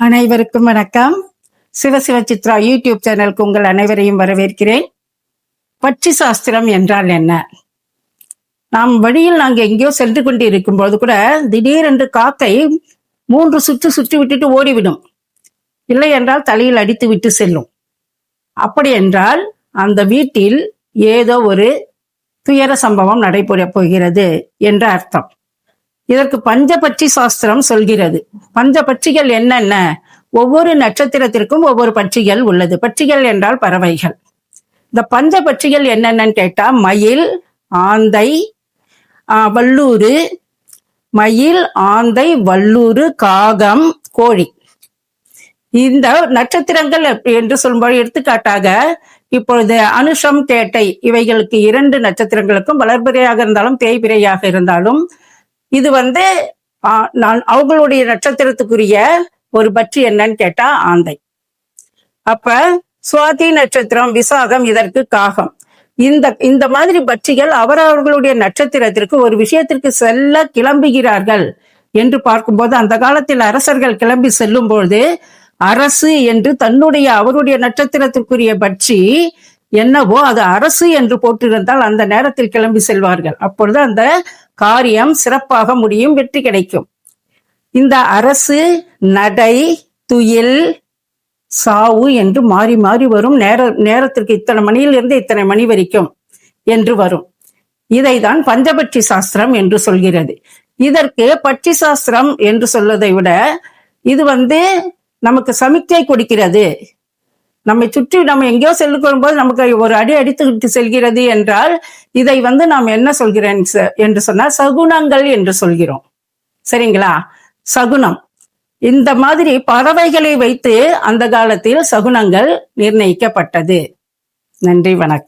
அனைவருக்கும் வணக்கம். சிவசிவ சித்ரா யூடியூப் சேனலுக்கு உங்கள் அனைவரையும் வரவேற்கிறேன். பட்சி சாஸ்திரம் என்றால் என்ன? நாம் வழியில் நாங்கள் எங்கேயோ சென்று கொண்டு இருக்கும்போது கூட திடீரென்று காக்கை மூன்று சுற்று சுற்றி விட்டுட்டு ஓடிவிடும். இல்லை என்றால் தலையில் அடித்து விட்டு செல்லும். அப்படி என்றால் அந்த வீட்டில் ஏதோ ஒரு துயர சம்பவம் நடைபெற போகிறது என்ற அர்த்தம். இதற்கு பஞ்சபட்சி சாஸ்திரம் சொல்கிறது. பஞ்சபட்சிகள் என்னென்ன? ஒவ்வொரு நட்சத்திரத்திற்கும் ஒவ்வொரு பட்சிகள் உள்ளது. பட்சிகள் என்றால் பறவைகள். இந்த பஞ்ச பட்சிகள் என்னென்னு கேட்டா மயில் ஆந்தை ஆஹ், மயில் ஆந்தை வல்லூர் காகம் கோழி. இந்த நட்சத்திரங்கள் எப்படி என்று சொல்லும்போது எடுத்துக்காட்டாக இப்பொழுது அனுஷம் கேட்டை இவைகளுக்கு இரண்டு நட்சத்திரங்களுக்கும் வளர்பிறையாக இருந்தாலும் தேய்பிறையாக இருந்தாலும் இது வந்து நான் அவங்களுடைய நட்சத்திரத்துக்குரிய ஒரு பட்சி என்னன்னு கேட்டா ஆந்தை. அப்ப சுவாதி நட்சத்திரம் விசாகம் இதற்கு காகம். இந்த இந்த மாதிரி பட்சிகள் அவரவர்களுடைய நட்சத்திரத்திற்கு ஒரு விஷயத்திற்கு செல்ல கிளம்புகிறார்கள் என்று பார்க்கும்போது அந்த காலத்தில் அரசர்கள் கிளம்பி செல்லும் பொழுது அரசு என்று தன்னுடைய அவருடைய நட்சத்திரத்திற்குரிய பட்சி என்னவோ அது அரசு என்று போட்டிருந்தால் அந்த நேரத்தில் கிளம்பி செல்வார்கள். அப்பொழுது அந்த காரியம் சிறப்பாக முடியும் வெற்றி கிடைக்கும். இந்த அரசு நடை துயில் சாவு என்று மாறி மாறி வரும். நேர நேரத்திற்கு இத்தனை மணியிலிருந்து இத்தனை மணி வரைக்கும் என்று வரும். இதைதான் பஞ்சபட்சி சாஸ்திரம் என்று சொல்கிறது. இதற்கு பட்சி சாஸ்திரம் என்று சொல்வதை விட இது வந்து நமக்கு சமிக்கை கொடுக்கிறது. நம்மை சுற்றி நம்ம எங்கேயோ செல்லுக்கு போது நமக்கு ஒரு அடி அடித்துக்கிட்டு செல்கிறது என்றால் இதை வந்து நாம் என்ன சொல்கிறேன் என்று சொன்னால் சகுனங்கள் என்று சொல்கிறோம். சரிங்களா? சகுனம். இந்த மாதிரி பறவைகளை வைத்து அந்த காலத்தில் சகுனங்கள் நிர்ணயிக்கப்பட்டது. நன்றி வணக்கம்.